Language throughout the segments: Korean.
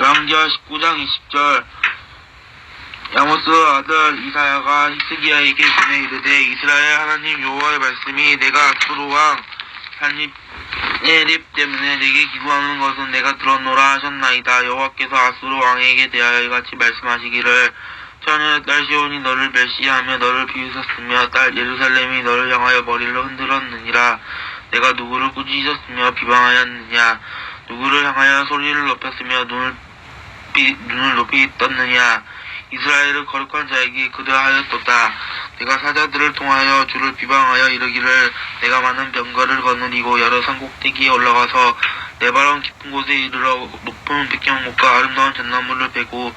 열왕기하 19장 20절. 야모스 아들 이사야가 히스기야에게 전해 이르되 이스라엘 하나님 여호와의 말씀이 내가 아수르 왕 한입에립 때문에 내게 기도하는 것은 내가 들었노라 하셨나이다. 여호와께서 아수르 왕에게 대하여 이같이 말씀하시기를 처녀의 딸 시온이 너를 멸시하며 너를 비웃었으며 딸 예루살렘이 너를 향하여 머리를 흔들었느니라. 내가 누구를 꾸짖었으며 비방하였느냐? 누구를 향하여 소리를 높였으며 눈을, 삐- 눈을 높이 떴느냐? 이스라엘을 거룩한 자에게 그대하였도다. 내가 사자들을 통하여 주를 비방하여 이르기를 내가 많은 병거를 거느리고 여러 산 꼭대기에 올라가서 네바론 깊은 곳에 이르러 높은 백향목과 아름다운 잣나무를 베고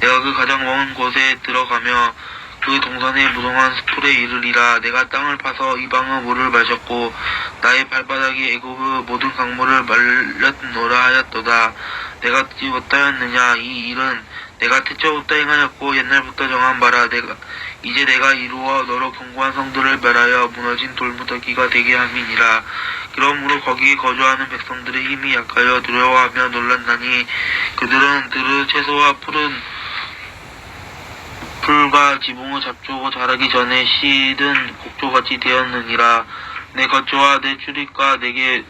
내가 그 가장 먼 곳에 들어가며 그 동산의 무성한 숲풀에 이르리라. 내가 땅을 파서 이방의 물을 마셨고 나의 발바닥이 애굽의 모든 강물을 말렸노라 하였도다. 내가 듣지 못하였느냐? 이 일은 내가 태초부터 행하였고 옛날부터 정한 바라. 내가 이제 내가 이루어 너로 견고한 성들을 멸하여 무너진 돌무더기가 되게 함이니라. 그러므로 거기에 거주하는 백성들의 힘이 약하여 두려워하며 놀랐나니 그들은 들의 채소와 푸른 풀과 지붕을 잡초고 자라기 전에 시든 곡조같이 되었느니라 내 거처와 내 출입과 내게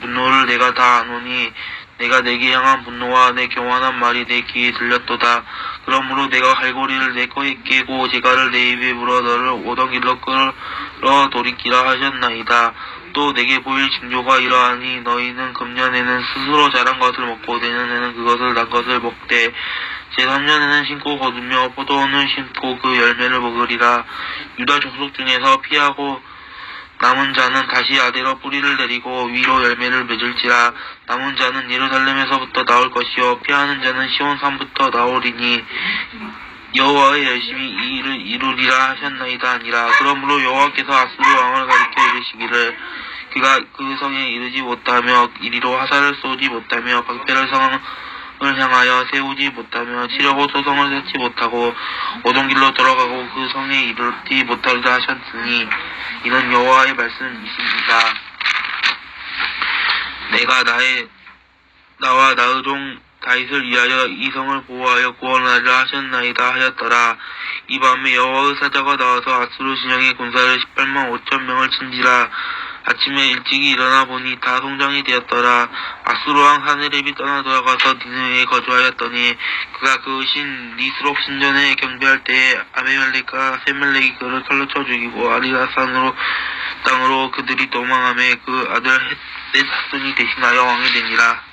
분노를 내가 다 아노니 내가 내게 향한 분노와 내 교만한 말이 내 귀에 들렸도다. 그러므로 내가 갈고리를 내 코에 끼고 제가를 내 입에 물어 너를 오던 길로 끌어 돌이키라 하셨나이다. 또 내게 보일 징조가 이러하니 너희는 금년에는 스스로 자란 것을 먹고 내년에는 그것을 난 것을 먹되 제3년에는 심고 거두며 포도원을 심고 그 열매를 먹으리라. 유다 족속 중에서 피하고 남은 자는 다시 아래로 뿌리를 내리고 위로 열매를 맺을지라. 남은 자는 예루살렘에서부터 나올 것이요. 피하는 자는 시온 산부터 나오리니 여호와의 열심히 이 일을 이루리라 하셨나이다 아니라. 그러므로 여호와께서 아수르 왕을 가리켜 이르시기를 그가 그 성에 이르지 못하며 이리로 화살을 쏘지 못하며 방패를 성 을 향하여 세우지 못하며 치려고 소성을 쌓지 못하고 오던 길로 돌아가고 그 성에 이르지 못하리라 하셨으니 이는 여호와의 말씀이십니다. 내가 나의 나와 나의 종 다윗을 위하여 이 성을 보호하여 구원하리라 하셨나이다 하였더라. 이 밤에 여호와의 사자가 나와서 아수르 진영의 군사를 18만 5천 명을 친지라. 아침에 일찍이 일어나 보니 다 성장이 되었더라. 아수르 왕 하느렙이 떠나 돌아가서 니느웨에 거주하였더니 그가 그신 니스록 신전에 경배할 때에 아메멜렉과 세멜렉이 그를 칼로 쳐 죽이고 아리라산으로 땅으로 그들이 도망함에 그 아들 사손이 대신하여 왕이 되니라.